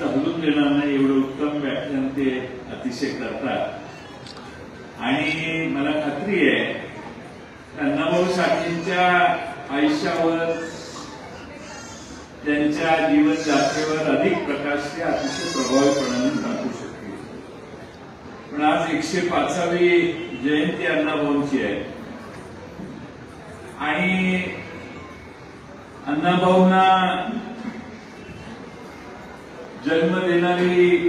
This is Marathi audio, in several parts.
समजून देणार नाही एवढं उत्तम व्याख्यान ते अतिशय करतात. आणि मला खात्री आहे अण्णाभाऊ साठेंच्या आयुष्यावर त्यांच्या जीवन जात्रेवर अधिक प्रकाश ते अतिशय प्रभावीपणाने टाकू शकतील. पण आज एकशे पाचावी जयंती अण्णाभाऊंची आहे. आणि अण्णाभाऊंना जन्म देणारी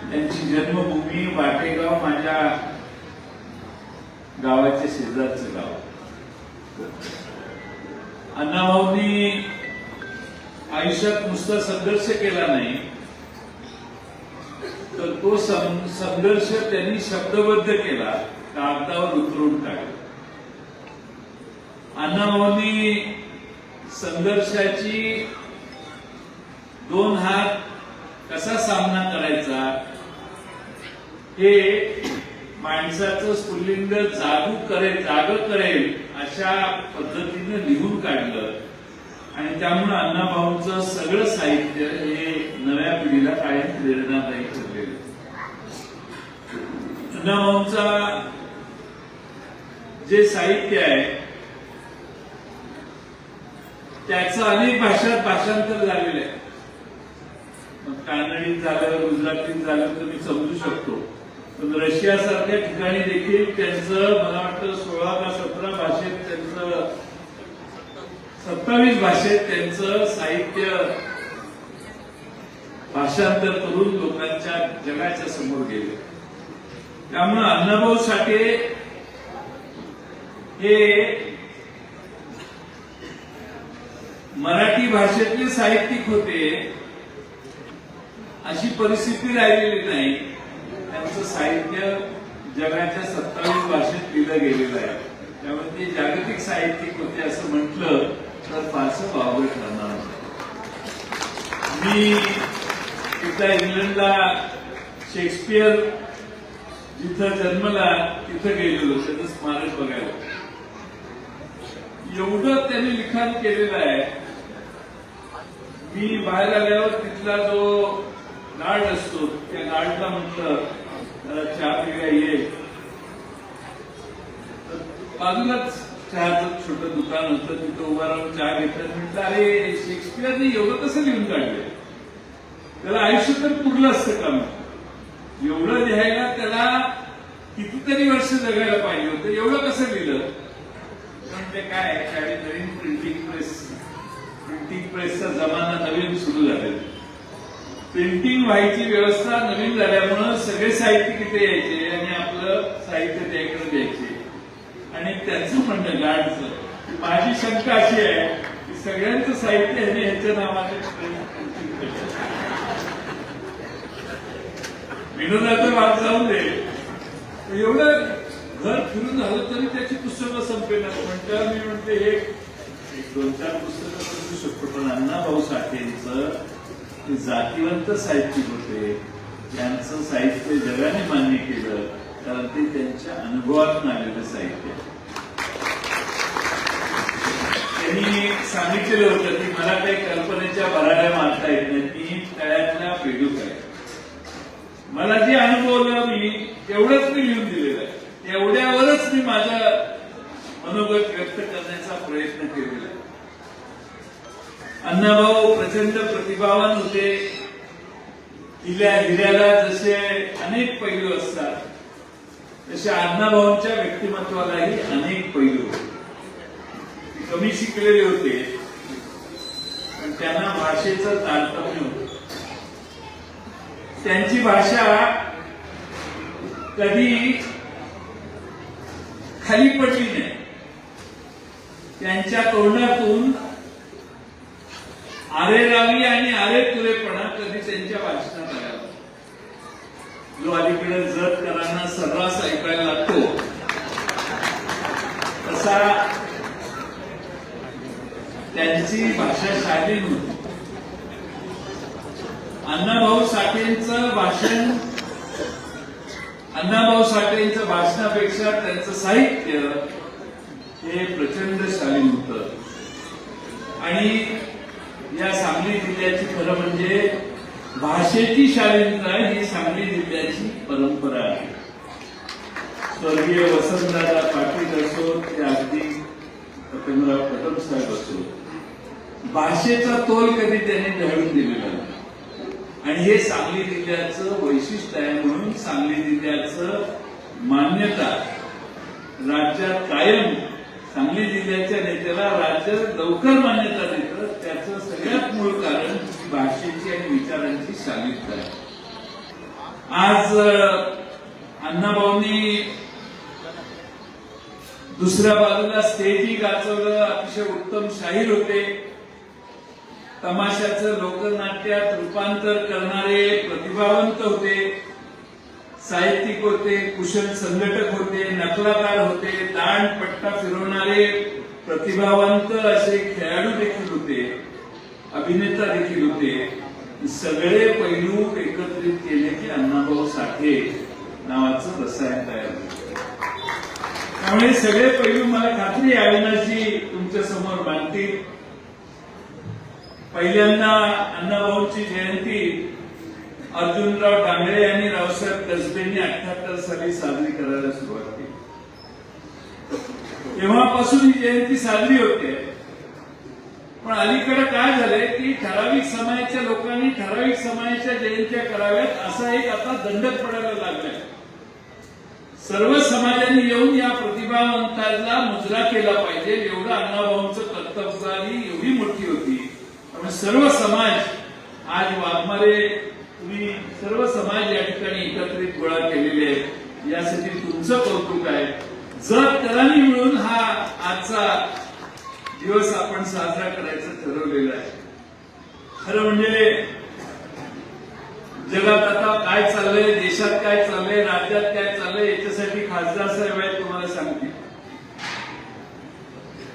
त्यांची जन्मभूमी वाटेगाव माझ्या गावाचे शेजारचं गाव. अण्णाभाऊंनी आयुष्यात नुसता संघर्ष केला नाही तर तो संघर्ष त्यांनी शब्दबद्ध केला कागदावर उतरून टाकला अण्णाभाऊंनी संघर्षाची दोन हात कसा सामना करायचा हे माणसाचं स्फुल्लिंग जागू करेल जाग करेल अशा पद्धतीनं लिहून काढलं. आणि त्यामुळे अण्णाभाऊंचं सगळं साहित्य हे नव्या पिढीला कायम प्रेरणादायी ठरलेलं. अण्णाभाऊंचा जे साहित्य आहे त्याचं अनेक भाषात भाषांतर झालेलं आहे. कानडीत झालं गुजरातीत झालं तर मी समजू शकतो. पण रशिया सारख्या ठिकाणी देखील त्यांचं मला वाटतं सोळा का सतरा भाषेत त्यांचं सत्तावीस भाषेत त्यांचं साहित्य भाषांतर करून लोकांच्या जगाच्या समोर गेले. त्यामुळे अण्णाभाऊ साठे हे मराठी भाषेतले साहित्यिक होते. अशी परिस्थिती राहिलेली नाही. त्यांचं साहित्य जगाच्या सत्तावीस भाषेत लिहिलं गेलेलं आहे. त्यामुळे ते जागतिक साहित्यिक होते असं म्हटलं तर फारसं वावगं ठरणार मी एकदा इंग्लंडला शेक्सपियर जिथं जन्मला तिथं गेलेलो त्याचं स्मारक बघायला. एवढं त्यांनी लिखाण केलेलं आहे. मी बाहेर आल्यावर तिथला जो नाळ असतो. त्या नाळला म्हटलं चहा पिव्या ये. तर बाजूलाच चहाचं छोट दुकान होतं. तिथं उभा राहून चहा घेतात म्हटलं अरे शेक्सपियरने एवढं कसं लिहून काढलंय? त्याला आयुष्य तर पुरलं असतं का मग? एवढं लिहायला त्याला कितीतरी वर्ष जगायला पाहिजे होतं. एवढं कसं लिहिलं? पण ते काय आहे, त्यावेळी नवीन प्रिंटिंग प्रेस प्रिंटिंग प्रेसचा जमाना नवीन सुरू झालेला प्रिंटिंग व्हायची व्यवस्था नवीन झाल्यामुळं सगळे साहित्य तिथे यायचे आणि आपलं साहित्य त्याकडे द्यायचे. आणि त्यांचं म्हणणं गाडचं माझी शंका अशी आहे की सगळ्यांचं साहित्य ह्याने ह्याच्या नावाने विनोदाचं वाद जाऊन दे. एवढं घर फिरून झालं तरी त्याची पुस्तकं संपेनात म्हणतात मी म्हणते हे एक दोन चार पुस्तकं समजू शकतो पण अण्णाभाऊ साठेंचं ते जातीवंत साहित्यिक होते. त्यांचं साहित्य जगाने मान्य केलं कारण ते त्यांच्या अनुभवातून आलेलं साहित्य. त्यांनी सांगितलेलं होतं की मला काही कल्पनेच्या भराड्या मारता येत नाही मी तळ्यातला पेडूक आहे. मला जे अनुभवलं मी तेवढंच मी लिहून दिलेलं आहे. तेवढ्यावरच मी माझं मनोगत व्यक्त करण्याचा प्रयत्न केलेला आहे. अण्णाभाऊ प्रचंड प्रतिभावान होते. हिल्या हिऱ्याला जसे अनेक पैलू असतात तसे अण्णाभाऊंच्या व्यक्तिमत्वालाही अनेक पैलू होते. कमी शिकलेले होते पण त्यांना भाषेचं तारतम्य होत. त्यांची भाषा कधी खाली पडली नाही. त्यांच्या तोंडातून आरे रावी आणि आरे तुरेपणा कधी त्यांच्या वाचनात आला जो अलीकडे जतकरांना सर्रास ऐकायला लागतो. तसा त्यांची भाषा शालीन होती. अण्णाभाऊ साठेंचं भाषण अण्णाभाऊ साठेंच्या भाषणापेक्षा त्यांचं साहित्य हे प्रचंड शालीन होतं आणि या सांगली जिल्ह्यात जिल्ह्याची खरं म्हणजे भाषेची शालीनता ही सांगली जिल्ह्याची परंपरा आहे. स्वर्गीय वसंतदादा पाटील असो ते अगदी सत्यमराव कदम साहेब असो भाषेचा तोल कधी त्यांनी ढळून दिलेला नाही. आणि हे सांगली जिल्ह्याचं वैशिष्ट्य आहे म्हणून सांगली जिल्ह्याचं मान्यता राज्यात कायम सांगली जिल्ह्याच्या नेत्याला राज्य लवकर मान्यता देतं त्याचं सगळ्यात मूळ कारण भाषेची आणि विचारांची शालीनता आहे. आज अण्णाभाऊंनी दुसऱ्या बाजूला स्टेजही गाजवलं अतिशय उत्तम शाहीर होते. तमाशाचं लोकनाट्यात रूपांतर करणारे प्रतिभावंत होते. साहित्यिक होते कुशल संघटक होते नकलाकार होते दांड पट्टा फिरवणारे प्रतिभावंत असे खेळाडू देखील होते. अभिनेता देखील होते. सगळे पैलू एकत्रित केले की अण्णाभाऊ साठे नावाचं रसायन तयार झालं त्यामुळे सगळे पैलू मला खात्री आहे अविनाशजी तुमच्यासमोर मांडतील. पहिल्यांदा अण्णाभाऊची जयंती अर्जुनराव डांगळे आणि रावसाहेब कसबेंनी अठ्याहत्तर साली साजरी करायला सुरुवात केली. तेव्हापासून ही जयंती साजरी होते. पण अलीकडे काय झालंय की ठराविक समाजाच्या लोकांनी ठराविक समाजाच्या जयंत्या कराव्यात असा एक आता दंडक पडायला लागलाय. सर्व समाजाने येऊन या प्रतिभावंतांना मुजरा केला पाहिजे. एवढं अण्णाभाऊंचं कर्तव्यवारी एवढी मोठी होती. पण सर्व समाज आज वाघमारे तुम्ही सर्व समाज या ठिकाणी एकत्रित गोळा केलेले आहेत. यासाठी तुमचं कौतुक आहे. जर तरांनी मिळून हा आजचा दिवस आपण साजरा करायचं ठरवलेलं आहे. खरं म्हणजे जगात आता काय चाललंय देशात काय चाललंय राज्यात काय चाललंय याच्यासाठी खासदार साहेब आहेत तुम्हाला सांगतील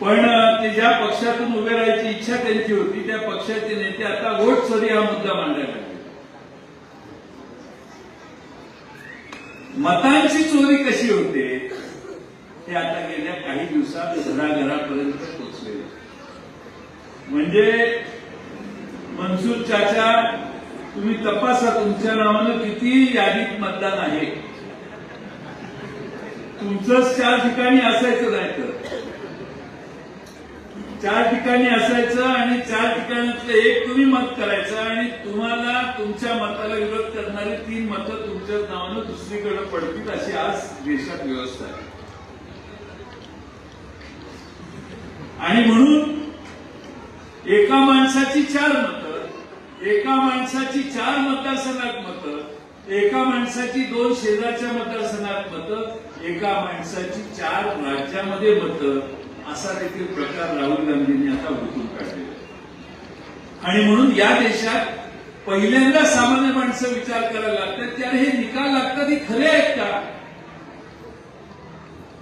पण ते ज्या पक्षातून उभे राहायची इच्छा त्यांची होती त्या पक्षाचे नेते आता वोट चोरी हा मुद्दा मांडायला लागले. मतांची चोरी कशी होते? हे आता गेल्या काही दिवसात घराघरापर्यंत पोहोचले म्हणजे मनसूर चाचा तुम्ही तपासा तुमच्या नावानं किती यादीत मतदान आहे? तुमचंच चार ठिकाणी असायचं नाही तर. चार ठिकाणी असायचं आणि चार ठिकाणातलं एक तुम्ही मत करायचं आणि तुम्हाला तुमच्या मताला विरोध करणारी तीन मतं तुमच्या नावानं दुसरीकडे पडतील अशी आज देशात व्यवस्था आहे. आणि म्हणून एका माणसाची चार मतं एका माणसाची चार मतदारसंघात मतं एका माणसाची दोन शेजारच्या मतदारसंघात मतं एका माणसाची चार राज्यामध्ये मतं असा देखील प्रकार राहुल गांधींनी आता उठून काढलेला आणि म्हणून या देशात पहिल्यांदा सामान्य माणसं विचार करायला लागतात त्याला हे निकाल लागतात हे खरे आहेत का?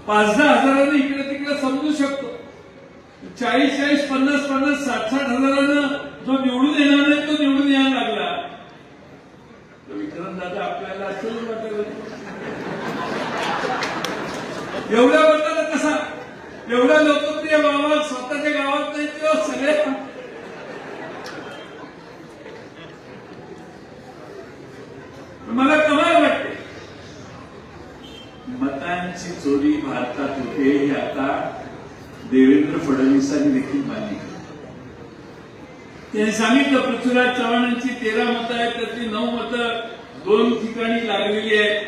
पाच दहा हजारांनी इकडे तिकडे समजू शकतो. चाळीस चाळीस पन्नास पन्नास साठ साठ हजारानं जो निवडून येणार नाही तो निवडून यायला लागला. विक्रम दादा आपल्याला आश्चर्य वाटत एवढ्या वर्गाला कसा? एवढ्या लोकप्रिय बाबा स्वतःच्या गावात नाही किंवा सगळ्या मला कमाल वाटते. मतांची चोरी भारतात होते हे आता देवेंद्र फडणवीसांनी देखील मान्य केलं. त्यांनी सांगितलं पृथ्वीराज चव्हाणांची तेरा मतं आहेत त्यातली नऊ मतं दोन ठिकाणी लागलेली आहेत.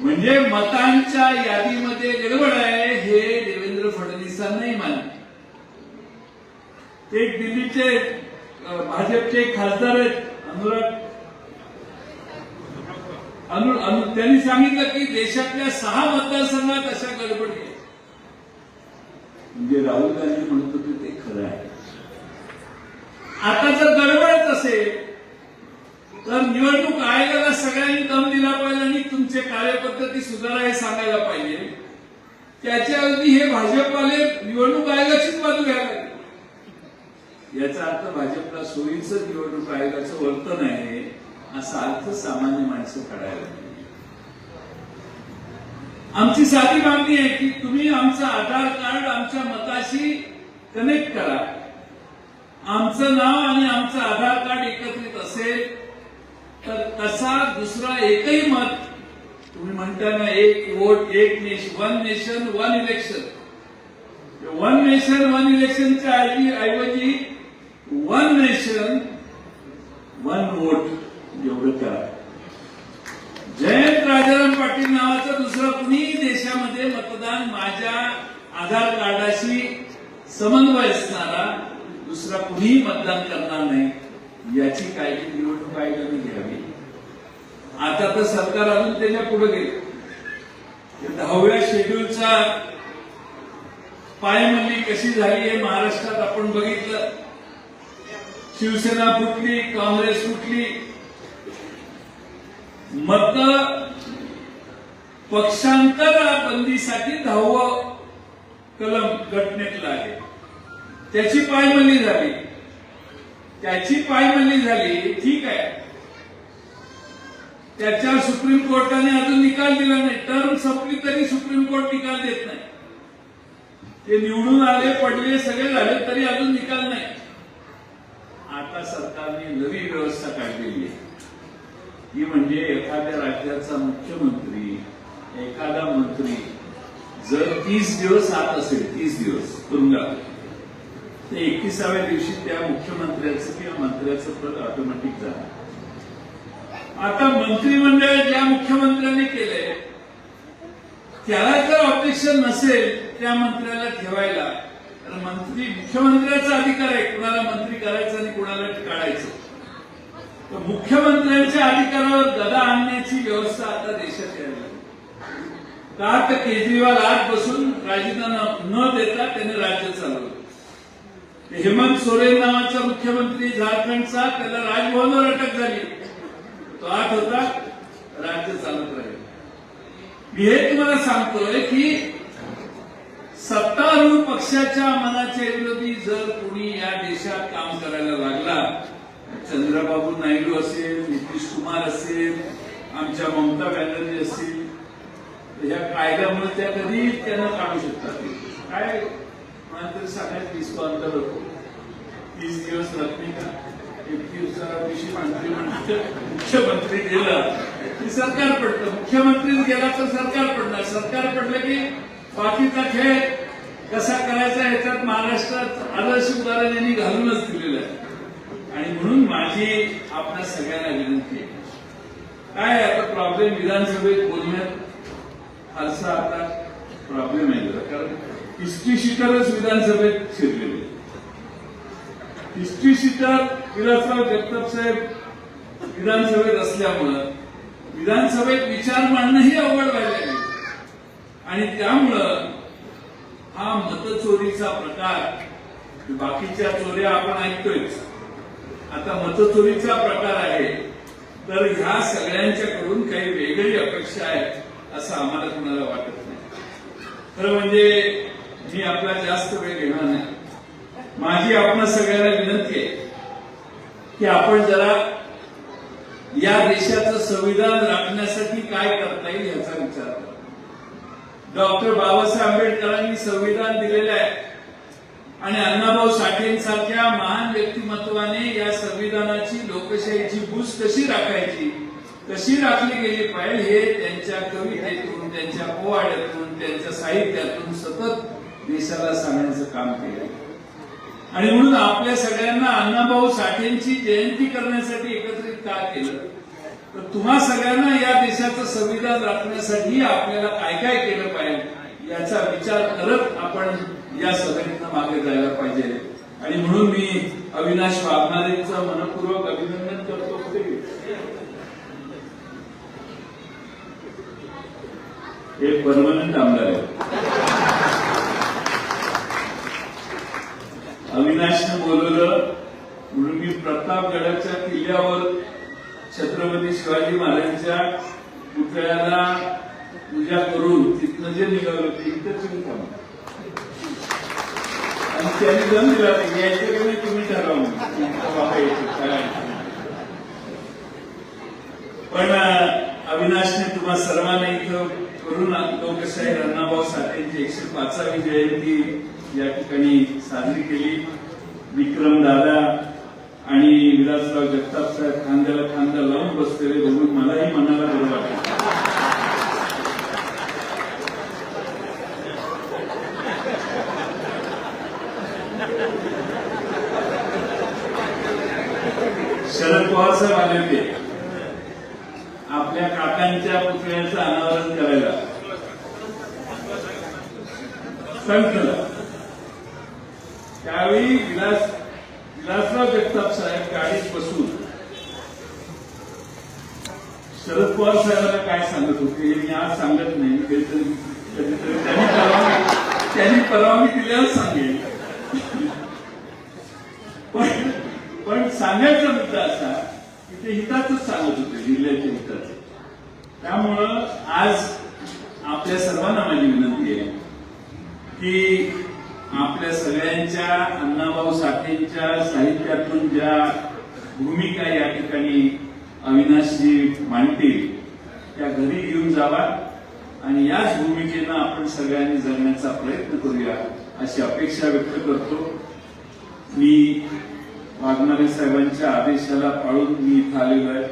म्हणजे मतांच्या यादीमध्ये गडबड आहे हे देवेंद्र फडणवीसांनाही मान्य ते एक दिल्लीचे भाजपचे खासदार आहेत अनुराग अनु अनु- त्यांनी सांगितलं की देशातल्या सहा मतदारसंघात अशा गडबड आहेत. म्हणजे राहुल गांधी म्हणत होते ते खरं आहे आता जर गडबडच असेल तर निवडणूक आयोगाला सगळ्यांनी दम दिला पाहिजे आणि तुमचे कार्यपद्धती सुधारा हे सांगायला पाहिजे त्याच्याऐवजी हे भाजपवाले निवडणूक आयोगाचीच बाजू घ्यायला. याचा अर्थ भाजपला सोयीचं निवडणूक आयोगाचं वर्तन आहे असा अर्थ सामान्य माणसं काढायला. आमची साधी मागणी आहे की तुम्ही आमचं आधार कार्ड आमच्या मताशी कनेक्ट करा. आमचं नाव आणि आमचं आधार कार्ड एकत्रित असेल तर तसा दुसरा एकही मत तुम्ही म्हणता ना एक वोट एक nation one nation one election one nation one इलेक्शनच्या ऐवजी ऐवजी वन नेशन वन वोट एवढं करा. जयंत राजाराम पाटील नावाचं दुसरं कुणी देशामध्ये मतदान माझ्या आधार कार्डाशी समन्वय असणारा दुसरा कुणीही मतदान करणार नाही याची काळजी निवडणूक आयोगाने घ्यावी. आता तर सरकार अजून त्याच्या पुढे गेलं. दहाव्या शेड्यूलचा पायमल्ली कशी झाली हे महाराष्ट्रात आपण बघितलं. शिवसेना फुटली काँग्रेस फुटली मत पक्षांतर बंदीसाठी दहावं कलम घटनेतलं आहे. त्याची पायमल्ली झाली. त्याची पायमल्ली झाली ठीक आहे. त्याच्या सुप्रीम कोर्टाने अजून निकाल दिला नाही. टर्म संपली तरी सुप्रीम कोर्ट निकाल देत नाही. ते निवडून आले पडले सगळे झाले तरी अजून निकाल नाही. आता सरकारने नवी व्यवस्था काढलेली आहे. ती म्हणजे एखाद्या राज्याचा मुख्यमंत्री एखादा मंत्री जर तीस दिवस आत असेल तीस दिवस तुरुंगात तर एकतीसाव्या दिवशी त्या मुख्यमंत्र्याचं किंवा मंत्र्याचं पद ऑटोमॅटिक झालं. आता मंत्रिमंडळ ज्या मुख्यमंत्र्यांनी केलंय त्याला जर ऑपरेशन नसेल त्या मंत्र्याला ठेवायला तर मंत्री मुख्यमंत्र्याचा अधिकार आहे कुणाला मंत्री करायचा आणि कुणाला काढायचं. तर मुख्यमंत्र्यांच्या अधिकारावर गदा आणण्याची व्यवस्था आता देशात यायला लागली. का तर केजरीवाल आज बसून राजीनामा न देता त्याने राज्य चालवलं. हेमंत सोरेन नावाचा मुख्यमंत्री झारखंडचा त्याला राजभवनावर अटक झाली. तो आत होता राज्य चालत राहील. मी हे तुम्हाला सांगतोय की सत्तारूढ पक्षाच्या मनाच्या विरोधी जर कोणी या देशात काम करायला लागला चंद्रबाबू नायडू असेल नितीश कुमार असेल आमच्या ममता बॅनर्जी असतील या कायद्यामुळे त्या कधी त्यांना काढू शकतात काय? मला तरी सांगायचं दिसतो अंतर होतो तीस दिवस रत्नी का? एकतीस दिवशी मंत्री मुख्यमंत्री गेला की सरकार पडतं. मुख्यमंत्री गेला तर सरकार पडणार. सरकार पडलं की बाकीचा खेळ कसा करायचा याच्यात महाराष्ट्रात आदर्श उदाहरण यांनी घालूनच दिलेलं आहे. आणि म्हणून माझी आपल्या सगळ्यांना विनंती आहे. काय आता प्रॉब्लेम विधानसभेत बोलण्यात फारसा आता प्रॉब्लेम आहे कारण हिस्ट्री शीटरच विधानसभेत शिरलेले हिस्ट्री शीटर विलासराव जगताप साहेब विधानसभेत असल्यामुळं विधानसभेत विचार मांडणंही अवघड व्हायला आणि त्यामुळं हा मतचोरीचा प्रकार बाकीच्या चोऱ्या आपण ऐकतोयच. आता मतचोरीचा प्रकार आहे. तर ह्या सगळ्यांच्याकडून काही वेगळी अपेक्षा आहे असं आम्हाला कुणाला वाटत नाही. खरं म्हणजे मी आपला जास्त वेळ घेणार नाही. माझी आपण सगळ्यांना विनंती आहे की आपण जरा या देशाचं संविधान राखण्यासाठी काय करता येईल याचा विचार करा. डॉक्टर बाबासाहेब आंबेडकरांनी संविधान दिलेलं आहे. आणि अण्णाभाऊ साठेंसारख्या महान व्यक्तिमत्वाने या संविधानाची लोकशाहीची बूज कशी राखायची? कशी राखली गेली पाहिजे हे त्यांच्या कवितेतून त्यांच्या पोवाड्यातून त्यांच्या साहित्यातून सतत देशाला सांगण्याचं काम केलं आणि म्हणून आपल्या सगळ्यांना अण्णाभाऊ साठेंची जयंती करण्यासाठी एकत्रित का केलं? तर तुम्हा सगळ्यांना या देशाचं संविधान राखण्यासाठी आपल्याला काय काय केलं पाहिजे याचा विचार करत आपण या सगळ्यांना मागे जायला पाहिजे. आणि म्हणून मी अविनाश वाघमारेंचं मनपूर्वक अभिनंदन करतो. एक परमनंट आमदार आहे अविनाशने बोलवलं म्हणून मी प्रतापगडाच्या किल्ल्यावर छत्रपती शिवाजी महाराजांच्या पुतळ्याला पूजा करून तिथनं जे निघालो ते इथं त्यांनी जम दिला यायचं की नाही तुम्ही ठरवा म्हणून. पण अविनाशने तुम्हा सर्वांना इथं करून लोकशाही अण्णाभाऊ साठेंची एकशे पाचावी जयंती या ठिकाणी साजरी केली विक्रम दादा आणि विलासराव जगताप साहेब खांद्याला खांदा लावून बसलेले बघून शरद साहेब आले होते आपल्या काकांच्या पुतळ्याचं अनावरण करायला. संथला त्यावेळी विलास विलासराव जगताप साहेब गाडीत बसून शरद पवार साहेबांना काय सांगत होते हे मी आज सांगत नाही. कधीतरी त्यांनी परवानगी त्यांनी परवानगी दिल्यावर सांगेल पण पण सांगायचा मुद्दा असा ते हिताचंच सांगत होते जिल्ह्याच्या हिताचं. त्यामुळं आज आपल्या सर्वांना माझी विनंती आहे की आपल्या सगळ्यांच्या अण्णाभाऊ साठेंच्या साहित्यातून ज्या भूमिका या ठिकाणी अविनाशजी मांडतील त्या घरी घेऊन जावा आणि याच भूमिकेनं आपण सगळ्यांनी जगण्याचा प्रयत्न करूया अशी अपेक्षा व्यक्त करतो. मी वाघमारे साहेबांच्या आदेशाला पाळून मी इथं आलेलो आहे.